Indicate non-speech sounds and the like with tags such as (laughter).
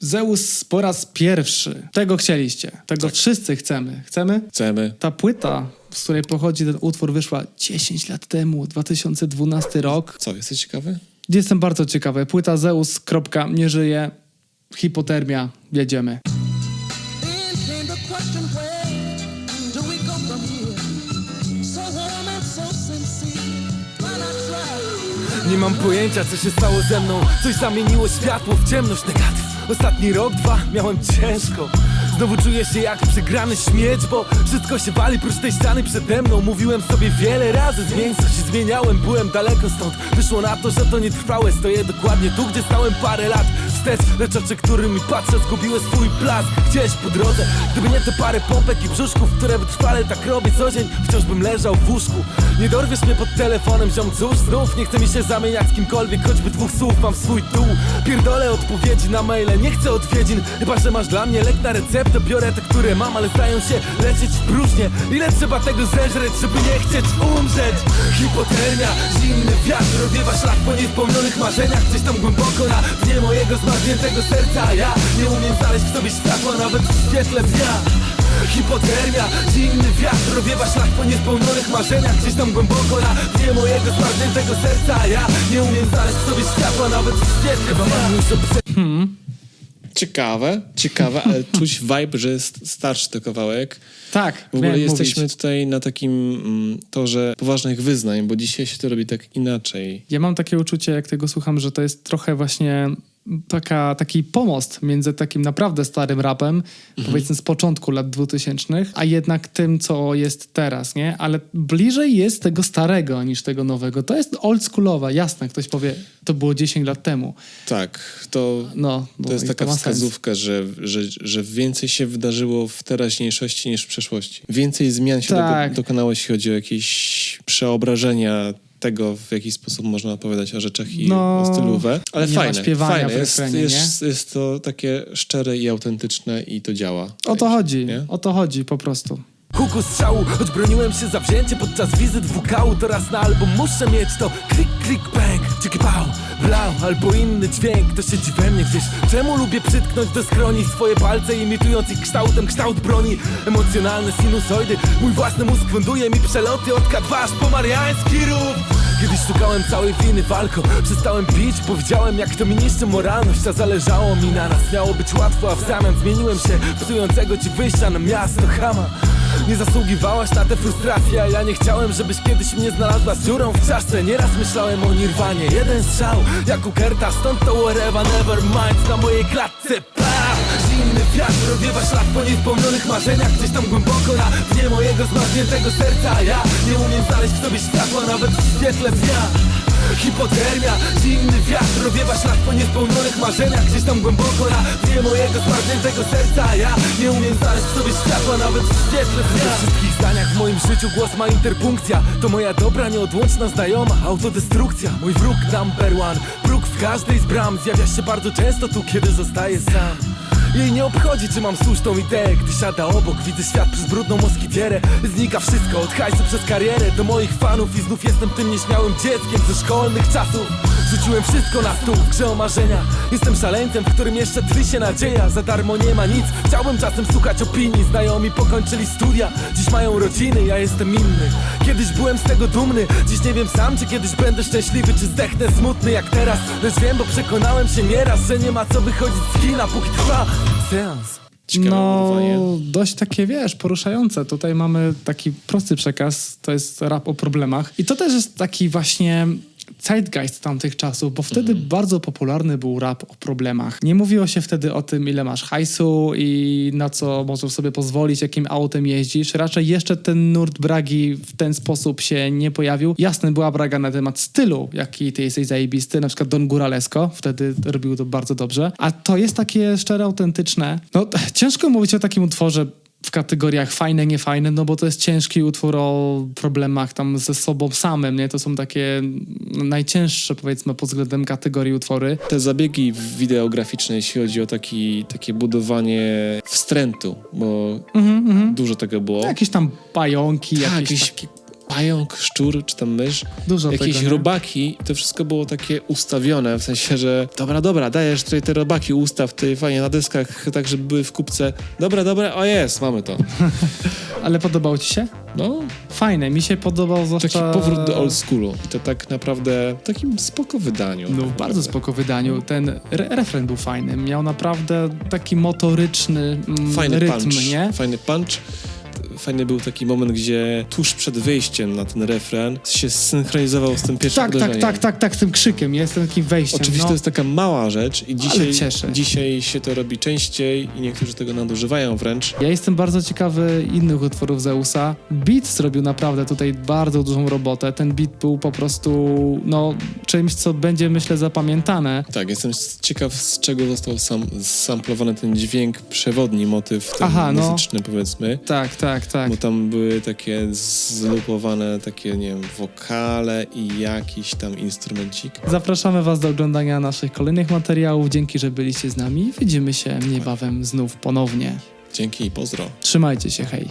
Zeus po raz pierwszy. Tego chcieliście. Tego Tak. wszyscy chcemy. Chcemy? Chcemy. Ta płyta, z której pochodzi ten utwór, wyszła 10 lat temu, 2012 rok. Co, jesteś ciekawy? Jestem bardzo ciekawy. Płyta Zeus. Kropka, nie żyje. Hipotermia. Jedziemy. Nie mam pojęcia, co się stało ze mną Coś zamieniło światło w ciemność negatyw Ostatni rok, dwa miałem ciężko. Znowu czuję się jak przegrany śmieć Bo wszystko się wali prócz tej ściany przede mną. Mówiłem sobie wiele razy zmień coś zmieniałem Byłem daleko stąd. Wyszło na to, że to nietrwałe Stoję dokładnie tu, gdzie stałem parę lat wstecz. Lecz oczy, którymi patrzę zgubiły swój blask. Gdzieś po drodze Gdyby nie te parę pompek i brzuszków Które wytrwale tak robię co dzień Wciąż bym leżał w łóżku. Nie dorwiesz mnie pod telefonem, ziom cóż Znów nie chce mi się zamieniać z kimkolwiek Choćby dwóch słów mam swój dół Pierdolę odpowiedzi na maile Nie chcę odwiedzin Chyba, że masz dla mnie lek na receptę Biorę te, które mam, ale zdają się lecieć w próżnię. Ile trzeba tego zeżreć, żeby nie chcieć umrzeć? Hipotermia, zimny wiatr Rozwiewa szlak po niespełnionych marzeniach Gdzieś tam głęboko na dnie mojego zmarzniętego serca ja nie umiem znaleźć w sobie światła Nawet w świetle dnia Hipotermia, zimny wiatr Rozwiewa szlak po niespełnionych marzeniach Gdzieś tam głęboko na dnie mojego zmarzniętego serca ja nie umiem znaleźć w sobie światła Nawet w świetle dnia obse- Ciekawe, ciekawe, ale (laughs) czuć vibe, że jest starszy to kawałek. Tak, W ogóle jesteśmy mówić. tutaj na takim mm, torze poważnych wyznań, bo dzisiaj się to robi tak inaczej. Ja mam takie uczucie, jak tego słucham, że to jest trochę właśnie taka, taki pomost między takim naprawdę starym rapem, Mhm. powiedzmy z początku lat 2000, a jednak tym, co jest teraz, nie? Ale bliżej jest tego starego niż tego nowego. To jest oldschoolowe, jasne, ktoś powie, to było 10 lat temu. Tak, to, No, no to jest i taka sens. wskazówka, że, że, że więcej się wydarzyło w teraźniejszości niż w przeszłości. Więcej zmian się Tak. do, dokonało, jeśli chodzi o jakieś przeobrażenia tego, w jaki sposób można opowiadać o rzeczach i No, o stylówę. Ale fajne, fajne. w Jest, refrenie, jest, jest to takie szczere i autentyczne i to działa. O to chodzi, Nie? o to chodzi po prostu. Huku strzału, choć broniłem się zawzięcie podczas wizyt WKU Teraz na album muszę mieć to klik, klik, bang, ciki pał, blau Albo inny dźwięk, to siedzi we mnie gdzieś. Czemu lubię przytknąć do skroni swoje palce Imitując ich kształtem kształt broni? Emocjonalne sinusoidy, mój własny mózg funduje mi przeloty Od K2 aż po mariański rów Kiedyś szukałem całej winy walką Przestałem pić, powiedziałem jak to mi niszczy moralność A zależało mi na nas, miało być łatwo A w zamian zmieniłem się. Psującego ci wyjścia na miasto chama. Nie zasługiwałaś na te frustracje A ja nie chciałem, żebyś kiedyś mnie znalazła z dziurą w czaszce. Nieraz myślałem o nirwanie. Jeden strzał, jak u Kerta Stąd to whatever, never mind. Na mojej klatce, pach Wiatr rozwiewa szlak po niespełnionych marzeniach Gdzieś tam głęboko. Na dnie mojego zmarzniętego serca. Ja nie umiem znaleźć w sobie światła Nawet w świetle dnia. Hipotermia, zimny wiatr rozwiewa szlak po niespełnionych marzeniach Gdzieś tam głęboko. Na dnie mojego zmarzniętego serca. Ja nie umiem znaleźć w sobie światła Nawet w świetle dnia. We wszystkich zdaniach w moim życiu głos ma interpunkcja. To moja dobra, nieodłączna znajoma Autodestrukcja, mój wróg number one Próg w każdej z bram. Zjawia się bardzo często tu, kiedy zostaję sam jej nie obchodzi, czy mam słuszną ideę. Gdy siada obok, widzę świat przez brudną moskitierę. Znika wszystko, od hajsu przez karierę. Do moich fanów i znów jestem tym nieśmiałym dzieckiem Ze szkolnych czasów. Rzuciłem wszystko na stół w grze o marzenia. Jestem szaleńcem, w którym jeszcze tli się nadzieja. Za darmo nie ma nic, chciałbym czasem słuchać opinii. Znajomi pokończyli studia, dziś mają rodziny, ja jestem inny. Kiedyś byłem z tego dumny, dziś nie wiem sam Czy kiedyś będę szczęśliwy, czy zdechnę smutny jak teraz. Lecz wiem, bo przekonałem się nieraz, że nie ma co wychodzić z kina Póki trwa seans Ciekawe no, urwanie. dość takie, wiesz, poruszające. Tutaj mamy taki prosty przekaz, to jest rap o problemach. I to też jest taki właśnie zeitgeist tamtych czasów, bo wtedy Mhm. bardzo popularny był rap o problemach. Nie mówiło się wtedy o tym, ile masz hajsu i na co możesz sobie pozwolić, jakim autem jeździsz. Raczej jeszcze ten nurt bragi w ten sposób się nie pojawił. Jasne, była braga na temat stylu, jaki ty jesteś zajebisty, na przykład Don Guralesco, wtedy robił to bardzo dobrze. A to jest takie szczere, autentyczne. No, (laughs) ciężko mówić o takim utworze w kategoriach fajne, niefajne, no bo to jest ciężki utwór o problemach tam ze sobą samym, nie? To są takie najcięższe, powiedzmy, pod względem kategorii utwory. Te zabiegi wideograficzne, jeśli chodzi o taki, takie budowanie wstrętu, bo dużo tego było. Jakieś tam pająki, Tak, jakieś jakieś pająk, szczur czy tam mysz, Dużo jakieś tego, nie? robaki. To wszystko było takie ustawione, w sensie, że dobra, dobra, dajesz tutaj te robaki, ustaw tutaj fajnie na deskach, tak żeby były w kupce. Dobra, dobra, o jest, mamy to. (laughs) Ale podobało ci się? No, Fajne, mi się podobał taki zwłaszcza... powrót do old schoolu. I to tak naprawdę w takim spoko wydaniu. No, bardzo naprawdę. spoko wydaniu. Ten re refren był fajny. Miał naprawdę taki motoryczny mm, Fajny rytm, punch. nie? Fajny punch. Fajny był taki moment, gdzie tuż przed wyjściem na ten refren się synchronizował z tym pierwszym Tak, tak, uderzeniem. tak, tak, tak, z tym krzykiem, jest takim wejściem. Oczywiście no. to jest taka mała rzecz i dzisiaj, cieszę. dzisiaj się to robi częściej i niektórzy tego nadużywają wręcz. Ja jestem bardzo ciekawy innych utworów Zeusa. Beat zrobił naprawdę tutaj bardzo dużą robotę. Ten beat był po prostu no, czymś, co będzie myślę zapamiętane. Tak, jestem ciekaw, z czego został sam, samplowany ten dźwięk, przewodni motyw ten Aha, no. muzyczny powiedzmy. Tak, tak, tak. Bo tam były takie zlupowane takie, nie wiem, wokale i jakiś tam instrumencik. Zapraszamy Was do oglądania naszych kolejnych materiałów. Dzięki, że byliście z nami. Widzimy się niebawem znów ponownie. Dzięki i pozdro. Trzymajcie się, hej.